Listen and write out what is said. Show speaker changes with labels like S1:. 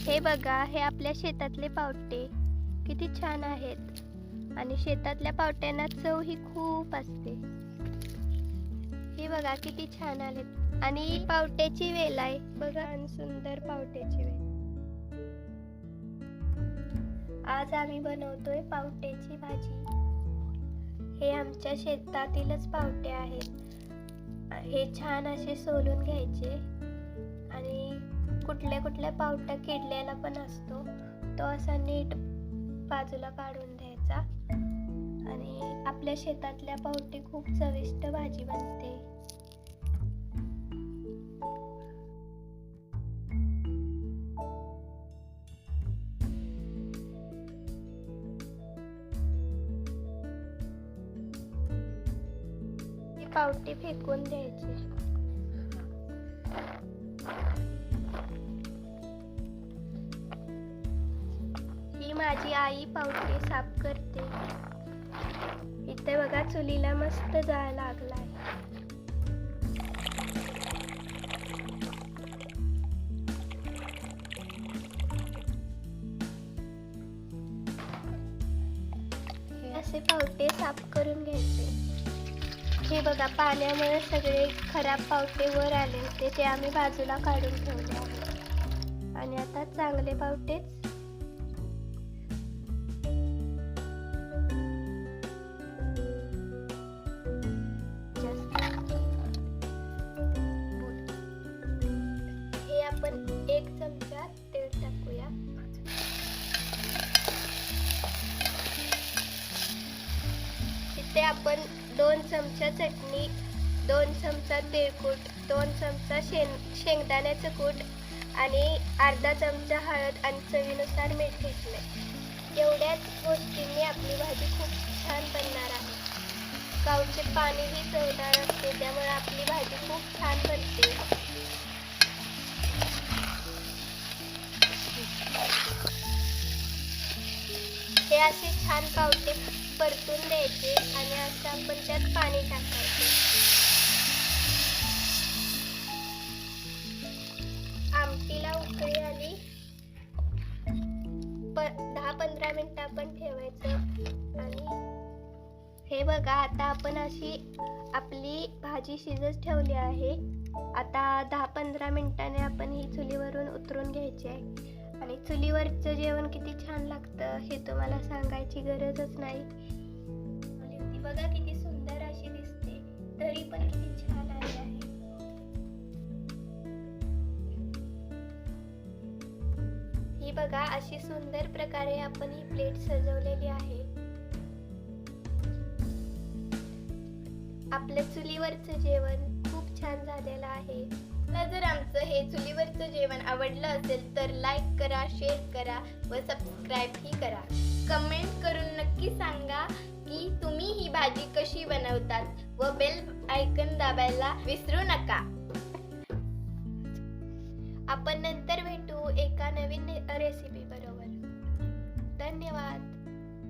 S1: हे बघा हे आपल्या शेतातले पावटे. किती छान आहेत. आणि शेतातल्या पावट्यांना चव ही खूप असते. हे बघा किती छान आलेत आणि पावट्याची वेल आहे. बघा आणि सुंदर पावट्याची वेल. आज आम्ही बनवतोय पावट्याची भाजी. हे आमच्या शेतातीलच पावटे आहेत. हे छान असे सोलून घ्यायचे. आणि कुठल्या कुठल्या पावट्या किडलेला पण असतो. तो असा नीट बाजूला काढून द्यायचा. आणि आपल्या शेतातल्या पावटी खूप चविष्ट भाजी बनते. ही पावटी फेकून द्यायची. माझी आई पावटे साफ करते. इथे बघा चुलीला मस्त जाळ लागलाय. हे असे पावटे साफ करून घ्यायचे. हे बघा पाण्यामुळे सगळे खराब पावटे वर आले होते ते आम्ही बाजूला काढून ठेवले आणि आता चांगले पावटेच आपण एक चमचा तेल टाकूया. इथे आपण दोन चमचा चटणी दोन चमचा तिळकूट दोन चमचा शेंग शेंगदाण्याचं कूट आणि अर्धा चमचा हळद आणि चवीनुसार मीठ घेतलं एवढ्याच गोष्टींनी आपली भाजी खूप छान बनणार आहे. गावचे पाणीही चवदार असते त्यामुळे आपली भाजी खूप छान बनते. असे छान पावटे परतून द्यायचे आणि असं आपण त्यात पाणी टाकायचे. आमटीला उकळी आली. प- दहा पंधरा मिनिटं आपण ठेवायचं. आणि हे बघा आता आपण अशी आपली भाजी शिजत ठेवली आहे. आता दहा पंधरा मिनटाने आपण ही चुलीवरून उतरून घ्यायची आहे. आणि चुलीवरचं जेवण किती छान लागतं हे तुम्हाला सांगायची गरजच नाही. आणि ती बघा किती सुंदर अशी दिसते तरी पण किती छान आली आहे. ही बघा अशी सुंदर प्रकारे आपण ही प्लेट सजवलेली आहे. आपलं चुलीवरचं जेवण खूप छान झालेलं आहे.
S2: तुम्हाला जर आमचं हे चुलीवरचं जेवण आवडलं असेल तर लाईक करा शेअर करा व सबस्क्राईबही करा. कमेंट करून नक्की सांगा की तुम्ही ही भाजी कशी बनवतात व बेल आयकन दाबायला विसरू नका. आपण नंतर भेटू एका नवीन रेसिपी बरोबर. धन्यवाद.